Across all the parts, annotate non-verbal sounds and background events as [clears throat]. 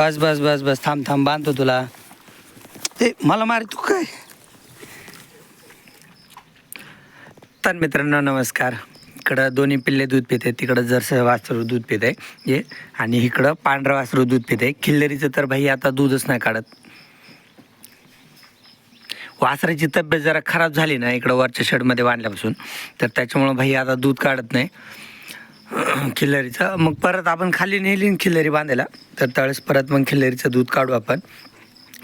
बस बस बस बस. थांब थांब बांधतो तुला. ए मला मार तू काय? तर मित्रांनो नमस्कार. इकडं दोन्ही पिल्ले दूध पिते तिकडं जरसं वासरू दूध पिते ये. आणि इकडं पांढरं वासरू दूध पिते खिल्लरीचं तर भाई आता दूधच नाही काढत. वासराची तब्येत जरा खराब झाली ना इकडं वरच्या शेडमध्ये बांधल्यापासून. तर त्याच्यामुळं भाई आता दूध काढत नाही. [clears throat] खिल्लरीचं. मग परत आपण खाली नेली खिल्लरी बांधायला तर त्यावेळेस परत मग खिल्लरीचं दूध काढू आपण.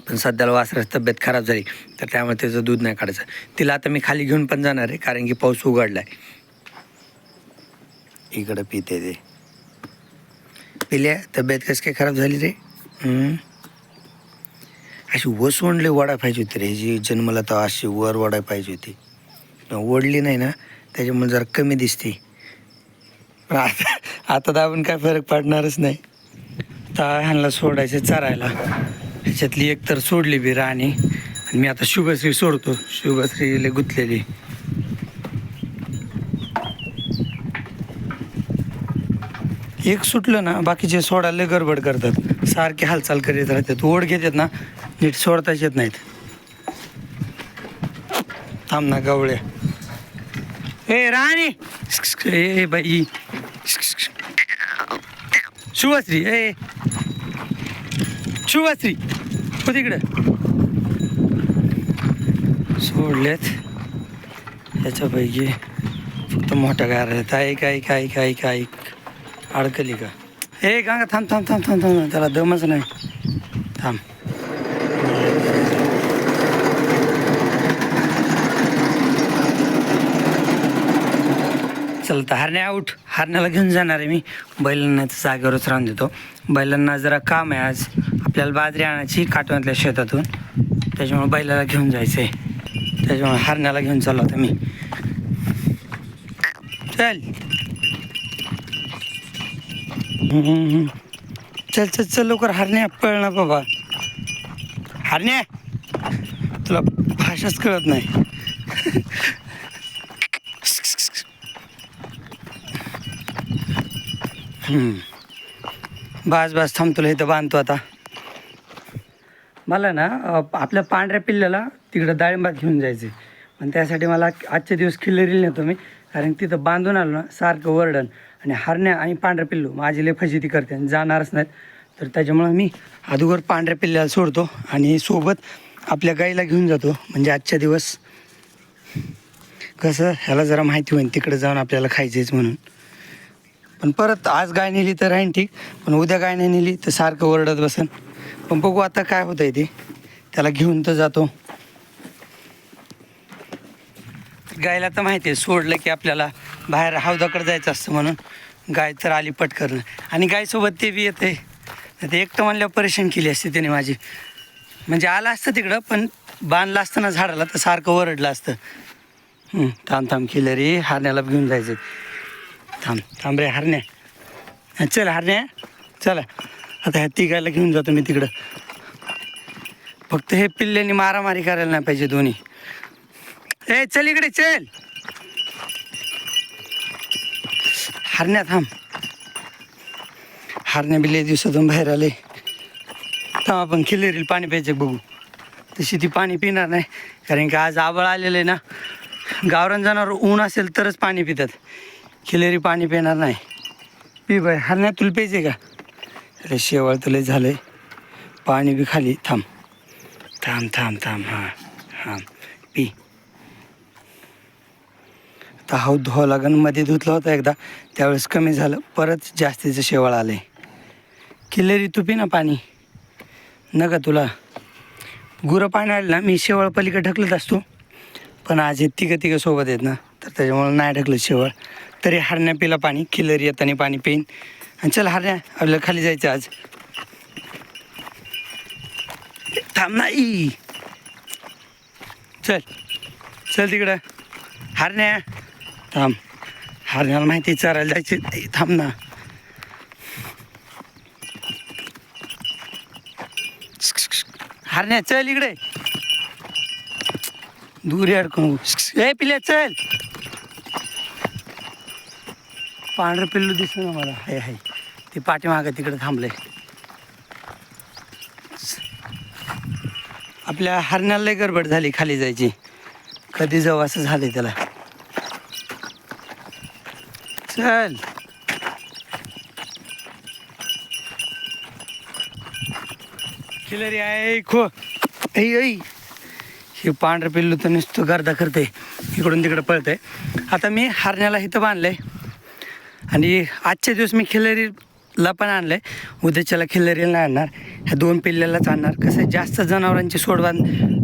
पण सध्याला वासराची तब्येत खराब झाली तर त्यामुळे त्याचं दूध नाही काढायचं. तिला आता मी खाली घेऊन पण जाणार आहे कारण की पाऊस उघडला आहे इकडं पिते ते. पिल्या? तब्येत कशी काय खराब झाली रे? अशी वसवणली वडा पाहिजे होती रे जी जन्मला तर अशी वर वडा पाहिजे होती. ओढली नाही ना त्याच्यामुळे जरा कमी दिसते. पण आता आता तर काय फरक पडणारच नाही. आता ह्यांना सोडायचं चरायला. ह्याच्यातली एक तर सोडली बी राणी. आणि मी आता शुभश्री सोडतो. शुभश्रीला गुंतलेली. एक सुटलं ना बाकीचे सोडायला लय गडबड करतात. सारखे हालचाल करीत राहतात. ओढ घेतात ना नीट सोडताच येत नाहीत. थांब ना गवळ्या. ए राणी! ए बाई. शुभश्री ए. शुभश्री हो तिकडं सोडलेत. याच्यापैकी फक्त मोठ्या गार आहेत. ऐक ऐक ऐक ऐक ऐक. अडकली का? ए का थांब थांब थांब थांब थांब. त्याला दमच नाही. थांब. चल तर हरण्या आऊट हरण्याला घेऊन जाणार आहे मी. बैलांना तर जागेवरच राहून देतो. बैलांना जरा काम आहे आज. आपल्याला बाजरी आणायची काटवातल्या शेतातून. त्याच्यामुळे बैलाला घेऊन जायचं आहे त्याच्यामुळे हरण्याला घेऊन चाललो होता मी. चल. चल चल चल लवकर. हरण्या पळ ना बाबा. हरण्या. तुला भाषाच कळत नाही. बस बस थांब इथं बांधतो आता. मला ना आपल्या पांढऱ्या पिल्ल्याला तिकडं डाळिंबात घेऊन जायचे पण त्यासाठी मला आजचे दिवस किल्लरीला नेतो मी कारण तिथं बांधून आलो ना सारखं वरडण आणि हरण्या आणि पांढऱ्या पिल्लू माझी लय फजिती करते आणि जाणारच नाहीत. तर त्याच्यामुळं मी अगोदर पांढऱ्या पिल्ल्याला सोडतो आणि सोबत आपल्या गाईला घेऊन जातो म्हणजे आजच्या दिवस. कसं ह्याला जरा माहिती होईल तिकडे जाऊन आपल्याला खायचेच म्हणून. पण परत आज गाय नेली तर राहीन ठीक पण उद्या गाय नाही नेली तर सारखं ओरडत बसन. पण बघू आता काय होतं आहे ते. त्याला घेऊन तर जातो. गायला तर माहिती आहे सोडलं की आपल्याला बाहेर हौदाकडे जायचं असतं म्हणून गाय तर आली पटकरणं आणि गायसोबत ते बी येते ते एकटं म्हणल्यावर परेशान केली असते त्याने माझी. म्हणजे आलं असतं तिकडं पण बांधलं असतं ना झाडाला तर सारखं ओरडलं असतं. थांब थांब केलं रे हाण्याला घेऊन जायचं थांब. थांब रे हरण्या. चल हरण्या. चला. आता ह्या तिघायला घेऊन जातो मी तिकडं. फक्त हे पिल्ल्याने मारामारी करायला नाही पाहिजे दोन्ही. ए चल इकडे चल. हरण्या थांब. हरण्या बिल्ले दिवसातून बाहेर आले. थांब आपण खिल्लेरील पाणी प्यायचे बघू. तशी ती पाणी पिणार नाही. कारण की आज आबळ आलेलं आहे ना. गावरान जनावर ऊन असेल तरच पाणी पितात. खिलेरी पाणी पिणार नाही. पी बाय हरण्या तुला प्यायचे का? अरे शेवाळ तुला आहे पाणी बी खाली थांब. थांब थांब थांब हां हां. पी. आता हाऊ धुवा लागनमध्ये धुतला होता एकदा. त्यावेळेस कमी झालं परत जास्तीचं शेवाळ आलं आहे किल्लेरी तू पी ना पाणी. नका तुला. गुरं पाणी आलं ना मी शेवाळ पलीकडे ढकलत असतो. पण आज हे तिघं तिघं सोबत आहेत ना तर त्याच्यामुळे नाही ढकलत शेवाळ. तरी हरण्या पिला पाणी खिलर येताना पाणी पेन आणि चल हरण्या आपल्याला खाली जायचं आज. थांब नाही चल चल तिकडं. हरण्या थांब. हरण्याला माहिती चरायला जायचे थांब ना. हरण्या चल इकडे. दूर अडकून. ए पिल्या चल. पांढरं पिल्लू दिसलं ना मला. हाय हाय. ते पाठीमागं तिकडे थांबलंय. आपल्या हरण्याला लय गडबड झाली खाली जायची. कधी जाऊ असं झालंय त्याला. चल. किलरी आहे खो. ऐ ऐ. हे पांढरं पिल्लू तर नुसतं गर्दा करते इकडून तिकडं पळतंय. आता मी हरण्याला इथं बांधलंय. आणि आजच्या दिवस मी खिल्लरीला पण आणलं आहे उद्याच्याला खिल्लरीला नाही आणणार. ह्या दोन पिल्ल्यालाच आणणार. कसं आहे, जास्त जनावरांची सोडवान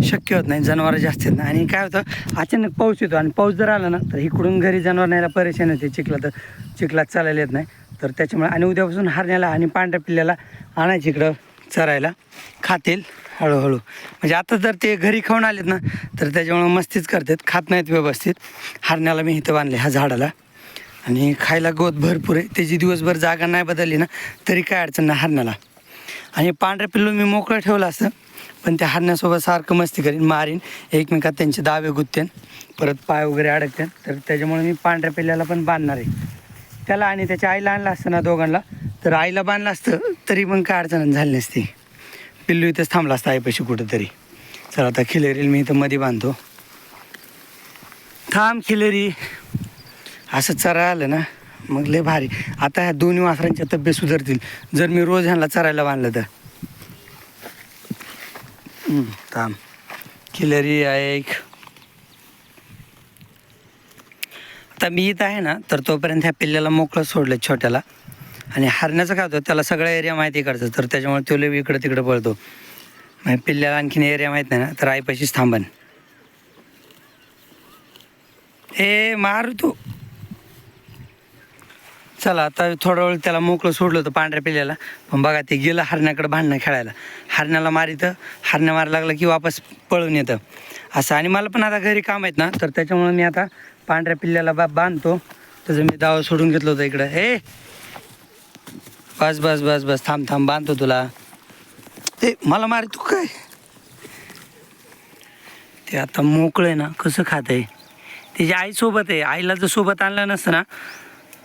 शक्य होत नाही. जनावरं जास्त येत नाही आणि काय होतं अचानक पाऊस येतो आणि पाऊस जर आला ना तर इकडून घरी जनावर न्यायला परेशान होते. चिखला तर चिखलात चालायला येत नाही. तर त्याच्यामुळे आणि उद्यापासून हरण्याला आणि पांढऱ्या पिल्ल्याला आणायची इकडं चरायला. खातील हळूहळू. म्हणजे आता जर ते घरी खाऊन आलेत ना तर त्याच्यामुळे मस्तीच करतात. खात नाहीत व्यवस्थित. हरण्याला मी इथं बांधले ह्या झाडाला. आणि खायला गवत भरपूर आहे. त्याची दिवसभर जागा नाही बदलली ना तरी काय अडचण नाही हरण्याला आणि पांढऱ्या पिल्लू मी मोकळं ठेवलं असतं पण त्या हरण्यासोबत सारखं मस्ती करीन मारीन एकमेकात त्यांचे दावे गुत्तेन परत पाय वगैरे अडकतेन. तर त्याच्यामुळे मी पांढऱ्या पिल्ल्याला पण बांधणार आहे. त्याला आणि त्याच्या आईला आणलं असतं ना दोघांना तर आईला बांधलं असतं तरी पण काय अडचण झाली नसती. पिल्लू इथंच थांबला असता आईपाशी कुठंतरी. चला आता खिलेरील मी इथं मध्ये बांधतो. थांब खिलेरी. असं चरा आलं ना मग लय भारी. आता ह्या दोन्ही वासरांच्या तब्येत सुधारतील. जर मी रोज ह्यांना चरायला बांधलं तर. थांब. किलरी ऐक आता मी इथं आहे ना तर तोपर्यंत ह्या पिल्ल्याला मोकळं सोडलं छोट्याला. आणि हरण्याचं काय होतं त्याला सगळा एरिया माहिती करतं तर त्याच्यामुळे तो लय इकडं तिकडं पळतो. मग पिल्ल्याला आणखीन एरिया माहीत नाही ना तर आईपाशीच थांबन. ए मार तू. चला आता थोडा वेळ त्याला मोकळं सोडलं होतं पांढऱ्या पिल्ल्याला पण बघा ते गेलं हरण्याकडे भांडणं खेळायला. हरण्याला मारितं हरण्या मारायला लागलं की वापस पळून येतं. असं आणि मला पण आता घरी काम आहेत ना तर त्याच्यामुळे मी आता पांढऱ्या पिल्ल्याला बा बांधतो. त्याचं मी दावा सोडून घेतलं होतं इकडं. हे बस बस बस बस. थांब थांब बांधतो तुला. ते मला मार तू काय? ते आता मोकळं आहे ना कसं खात आहे त्याची आई सोबत आहे आईला जर सोबत आणलं नसतं ना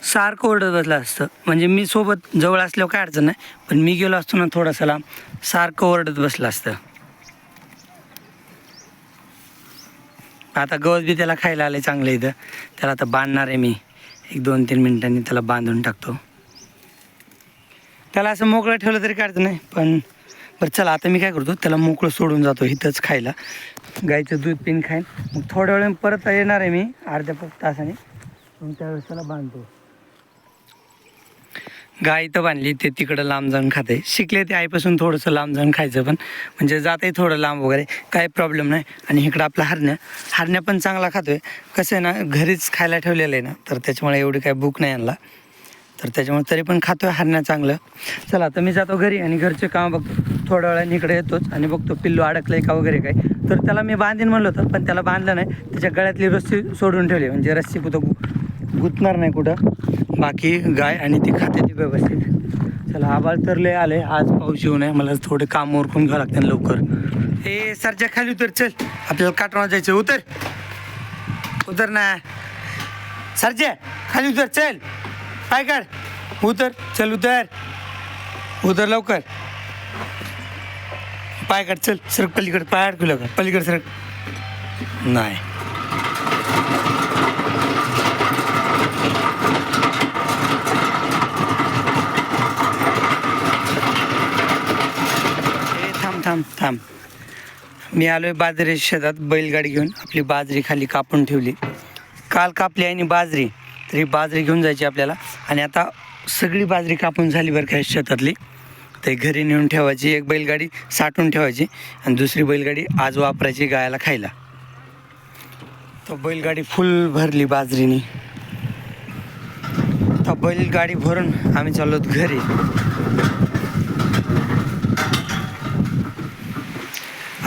सारखं ओरडत बसलं असतं. म्हणजे मी सोबत जवळ असल्यावर काय अडचण नाही पण मी गेलो असतो ना थोडासा लांब सारखं ओरडत बसलं असतं. आता गवत बी त्याला खायला आलं चांगलं इथं. त्याला आता बांधणार आहे मी. एक दोन तीन मिनिटांनी त्याला बांधून टाकतो. त्याला असं मोकळं ठेवलं तरी काय अडचण नाही पण बरं चला आता मी काय करतो त्याला मोकळं सोडून जातो इथंच खायला. गाईचं दूध पिन खाईन. मग थोड्या वेळ परत येणार आहे मी अर्ध्या तासाने. मग त्यावेळेस त्याला बांधतो. गाय इथं बांधली ते तिकडं लांब जाऊन खाते. शिकले ते आईपासून थोडंसं लांब जाऊन खायचं पण. म्हणजे जाते थोडं लांब वगैरे काही प्रॉब्लेम नाही. आणि इकडं आपला हरण्या हरण्या पण चांगला खातोय. कसं आहे ना घरीच खायला ठेवलेलं आहे ना तर त्याच्यामुळे एवढी काही भूक नाही आणला तर त्याच्यामुळे तरी पण खातोय हरण्या चांगलं. चला आता मी जातो घरी आणि घरचे काम बघतो. थोड्या वेळाने इकडे येतोच आणि बघतो पिल्लू अडकलंय का वगैरे काय. तर त्याला मी बांधीन म्हणलं होतं पण त्याला बांधलं नाही. त्याच्या गळ्यातली रस्सी सोडून ठेवली. म्हणजे रस्सी कुठं गु- गुतणार नाही कुठं. बाकी गाय आणि ती खाते ती व्यवस्थित. चला आबाल तर लय आले आज पाऊस येऊ नये. मला थोडे काम ओरखून घ्यावं लागतं लवकर. ए सरच्या खाली उतर चल. आपल्याला काटवा जायचं उतर. उतर ना. सरच्या खाली उतर चल. पाय काढ. उतर. चल उतर. उतर लवकर. पाय काढ चल. सरक पलीकडे. पाय अडकू लवकर पलीकडे सरक. नाही ए, थांब थांब. मी आलोय बाजरी शेतात बैलगाडी घेऊन. आपली बाजरी खाली कापून ठेवली. काल कापली आणि बाजरी. तरी बाजरी घेऊन जायची आपल्याला. आणि आता सगळी बाजरी कापून झाली बरं काय शेतातली. ते घरी नेऊन ठेवायची एक बैलगाडी साठवून ठेवायची आणि दुसरी बैलगाडी आज वापरायची गायला खायला. तर बैलगाडी फुल भरली बाजरीनी. तर बैलगाडी भरून आम्ही चाललो घरी.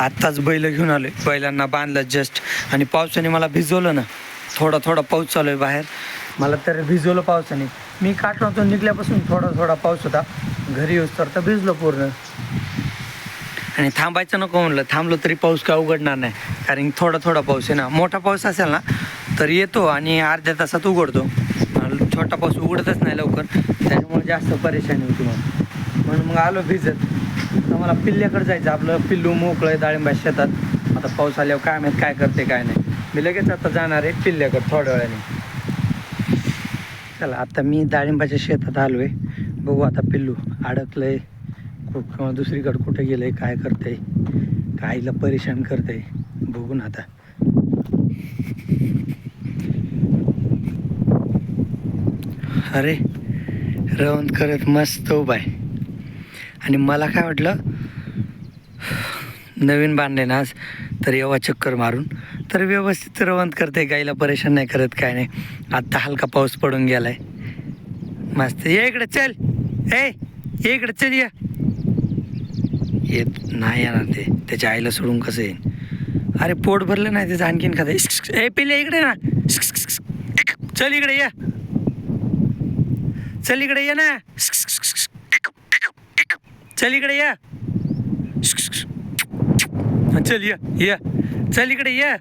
आत्ताच बैल घेऊन आलोय. बैलांना बांधलं जस्ट आणि पावसाने मला भिजवलं ना थोडा थोडा पाऊस चालू आहे बाहेर. मला तर भिजवलं पावसाने. मी काटणातून निघल्यापासून थोडा थोडा पाऊस होता. घरी येऊस तर तर भिजलो पूर्ण. आणि थांबायचं नको म्हणलं. थांबलो तरी पाऊस काय उघडणार नाही. कारण थोडा थोडा पाऊस आहे ना. मोठा पाऊस असेल ना तर येतो आणि अर्ध्या तासात उघडतो. छोटा पाऊस उघडतच नाही लवकर. त्याच्यामुळे जास्त परेशानी होती मग म्हणून मग आलो भिजत. मला पिल्ल्याकडे जायचं आपलं पिल्लू मोकळं आहे डाळिंबा शेतात. आता पाऊस आल्यावर काय माहीत काय करते काय नाही. मी लगेच आता जाणार आहे पिल्ल्याकडे थोड्या वेळाने. चला आता मी डाळिंबाच्या शेतात आलो आहे बघू आता पिल्लू अडकलंय. कु- किंवा दुसरीकडे कुठे गेलंय काय करतंय काहीला परेशान करतंय. बघू ना आता. अरे रवंत करत मस्त उभा आहे. आणि मला काय वाटलं नवीन बांधले ना आज तर येवा चक्कर मारून. तर व्यवस्थित रवंत करते गाईला परेशान नाही करत काय नाही. आत्ता हलका पाऊस पडून गेलाय. मस्त. ये इकडे चल. ए ये इकडे चल ये. येत नाही येणार ते. त्याच्या आईला सोडून कसं येईन? अरे पोट भरलं नाही त्याचं आणखीन खात. ए पिले इकडे ना. चल इकडे ये. चल इकडे ये ना. चल इकडे ये. चल ये ये. चल इकडे ये.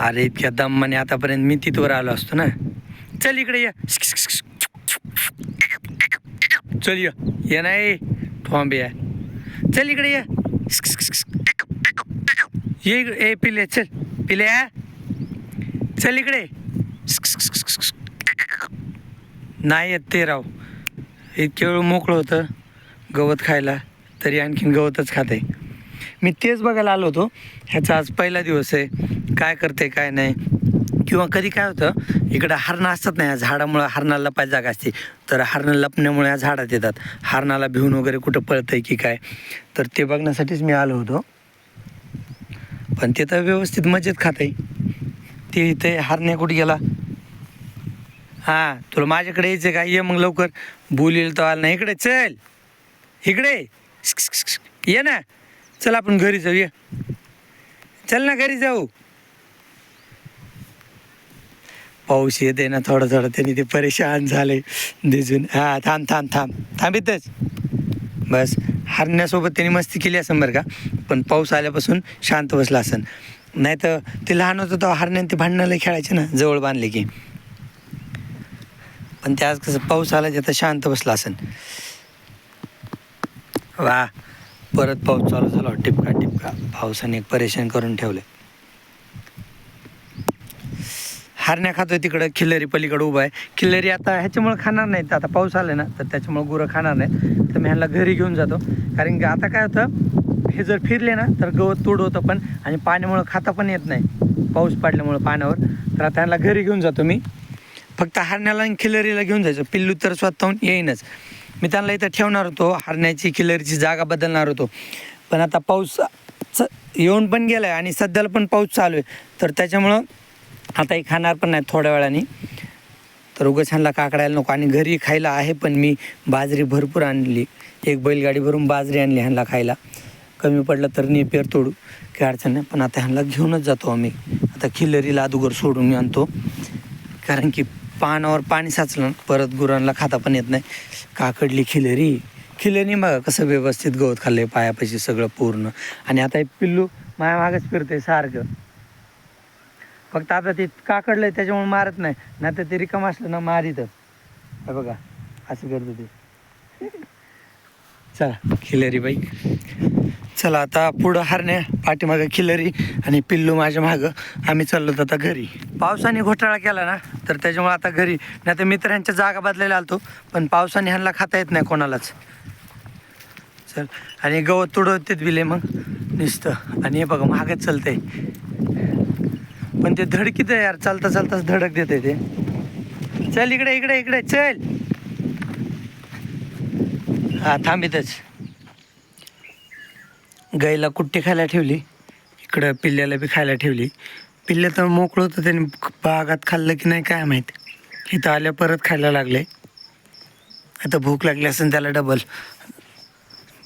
अरे इतक्या दम्माने आतापर्यंत मी तिथवर आलो असतो ना. चल इकडे ये. चल ये. ये नाही ठोंबे या. चल इकडे ये. ये इकडे ए पिले चल. पिले चल इकडे. नाही येत ते राव. इतक्या वेळ मोकळं होतं गवत खायला तरी आणखीन गवतच खाते. आहे मी तेच बघायला आलो होतो ह्याचा आज पहिला दिवस आहे काय करते काय नाही. किंवा कधी काय होतं इकडं हरणं असतात नाही या झाडामुळं हरणाला लपायची जागा असते. तर हरणं लपण्यामुळे या झाडात येतात. हरणाला भिवून वगैरे कुठं पळतंय की काय? तर ते बघण्यासाठीच मी आलो होतो. पण ते तर व्यवस्थित मजेत खात आहे ते इथे हरण्या कुठे गेला? हां तुला माझ्याकडे यायचं काय ये मग लवकर. बोलील तर आला नाही. इकडे चल. इकडे. ये ना. चल आपण घरी जाऊ. ये. चल ना घरी जाऊ. पाऊस येते ना थोडं थोडं. त्यांनी ते परेशान झाले दिसून. हा थांब थांब थांब. थांबितच. बस. हरण्यासोबत त्यांनी मस्ती केली असेल बरं का? पण पाऊस आल्यापासून शांत बसला असेल. नाही तर ते लहान होतं तेव्हा हरण्याने ते भांडणाला खेळायचे ना? जवळ बांधले की. पण ते आज कसं पाऊस आला तर शांत बसला असेल वा परत पाऊस चालू झाला टिपका टिपका. पावसाने एक परेशान करून ठेवले हरण्या खातोय तिकडं खिल्लरी पलीकडे उभा आहे. खिल्लरी आता ह्याच्यामुळे खाणार नाहीत. आता पाऊस आला ना तर त्याच्यामुळे गुरं खाणार नाही तर मी ह्यांना घरी घेऊन जातो. कारण की आता काय होतं हे जर फिरले ना तर गवत तोड होतं पण आणि पाण्यामुळं खाता पण येत नाही. पाऊस पडल्यामुळं पाण्यावर. तर आता ह्यांना घरी घेऊन जातो मी. फक्त हरण्याला आणि खिलरीला घेऊन जायचं. पिल्लू तर स्वतःहून येईनच. मी त्यांना इथं ठेवणार होतो हरण्याची खिलरीची जागा बदलणार होतो. पण आता पाऊस च- येऊन पण गेला आहे आणि सध्याला पण पाऊस चालू आहे. तर त्याच्यामुळं आताही खाणार पण नाही थोड्या वेळाने. तर उगाच ह्यांना काकडायला नको. आणि घरी खायला आहे पण मी बाजरी भरपूर आणली. एक बैलगाडी भरून बाजरी आणली ह्यांना खायला. कमी पडलं तर नेपेर तोडू काही अडचण नाही. पण आता ह्यांना घेऊनच जातो आम्ही. आता खिलरीला अदुगर सोडून मी आणतो. कारण की पानावर पाणी साचलं ना, परत गुरांना खाता पण येत नाही. काकडली खिलरी. खिलरी बघा कसं व्यवस्थित गवत खाल्लंय पायापाशी सगळं पूर्ण. आणि आता हे पिल्लू माया मागच फिरते सारखं. फक्त आता ते काकडलंय त्याच्यामुळे मारत नाही. नाही तर ते रिकाम असलं ना मारितच हे बघा असं करतो ते. [laughs] चला खिलरी बाई. चला आता पुढं हरण्या पाठीमागं खिलरी आणि पिल्लू माझ्या मागं. आम्ही चाललो आता घरी. पावसाने घोटाळा केला ना तर त्याच्यामुळे आता घरी. नाही तर मित्रांच्या जागा बदलायला आलतो पण पावसाने ह्यांना खाता येत नाही कोणालाच. चल आणि गवत तुडवतेत बिले मग निसतं. आणि हे बघा मागच चालतंय. पण ते धडकीत आहे यार चालता चालताच धडक देते ते. चल इकडे इकडे इकडे चल. हा थांबितच गाईला कुट्टी खायला ठेवली. इकडं पिल्ल्याला बी खायला ठेवली. पिल्ल्या तर मोकळं होतं त्याने बागात खाल्लं की नाही काय माहीत. इथं आल्या परत खायला लागले. आता भूक लागली असेल त्याला डबल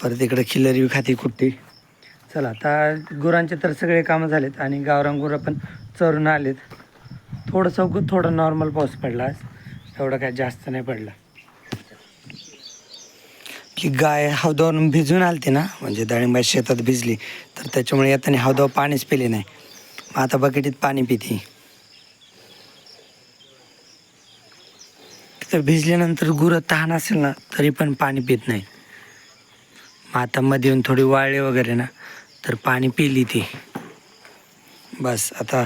परत इकडं खिल्लरी बी खाती कुट्टी. चला आता गुरांचे तर सगळे कामं झालेत आणि गावरान गुरं पण चरून आलेत. थोडंसं उगं थोडं नॉर्मल पाऊस पडला आज. एवढा काय जास्त नाही पडला. की गाय हौदावरून भिजून आलते ना म्हणजे डाळिंबा शेतात भिजली तर त्याच्यामुळे येताना हौदावर पाणीच पिले नाही. मग आता बकेटीत पाणी पिते. तर भिजल्यानंतर गुरं तहान असेल ना तरी पण पाणी पित नाही. मग आता मध्ये येऊन थोडी वाळले वगैरे ना तर पाणी पिली ती. बस आता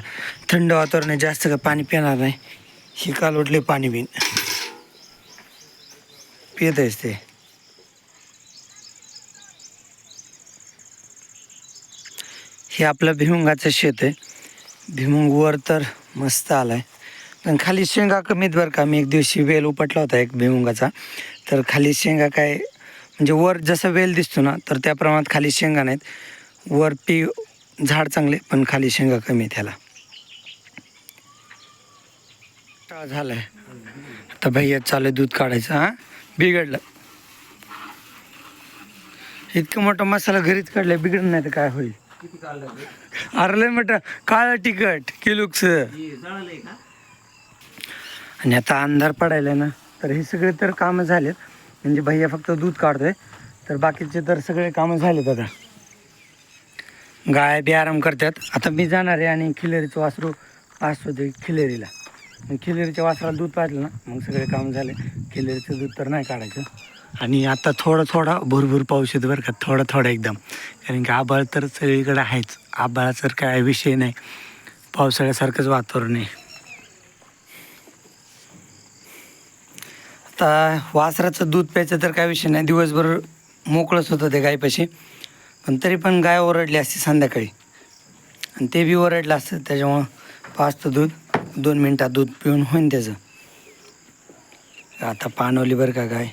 थंड वातावरण जास्त का पाणी पिणार नाही ही काल उठले पाणी पिन पित आहेस ते. हे आपलं भिमुंगाचं शेत आहे. भिमुंग वर तर मस्त आलाय. पण खाली शेंगा कमीत बरं का मी एक दिवशी वेल उपटला होता एक भिमुंगाचा. तर खाली शेंगा काय म्हणजे वर जसं वेल दिसतो ना तर त्या प्रमाणात खाली शेंगा नाहीत. वर पी झाड चांगले पण खाली शेंगा कमी आहे त्याला टाळ आहे आता भैया चालू दूध काढायचं हा? बिघडलं. इतकं मोठा मसाला घरीच काढलाय बिघडलं नाही तर काय होईल? लय मोठं काळं तिखट किलुक्स आणि आता अंधार पडायला ना तर हे सगळे तर कामं झालेत. म्हणजे भैया फक्त दूध काढतोय तर बाकीचे तर सगळे कामं झालेत आता. गाय बी आराम करतात. आता मी जाणार आहे आणि खिलेरीचं वासरू पाचतो ते खिलेरीला. मग खिलेरीच्या वासराला दूध पाजलं ना मग सगळे काम झाले. खिलेरीचं दूध तर नाही काढायचं. आणि आता थोडं थोडा भरभूर पाऊस येतो बरं का थोडा थोडं एकदम. कारण की आबाळ तर सगळीकडे आहेच. आबाळाचा तर काय विषय नाही. पावसाळ्यासारखंच वातावरण आहे. आता वासराचं दूध प्यायचं तर काय विषय नाही. दिवसभर मोकळंच होतं ते गायपाशी. पण तरी पण गाय ओरडली असते संध्याकाळी. आणि ते बी ओरडलं असतं त्याच्यामुळं पाचतं दूध दोन मिनटात दूध पिऊन होईन त्याचं. आता पाणवली बरं का गाय.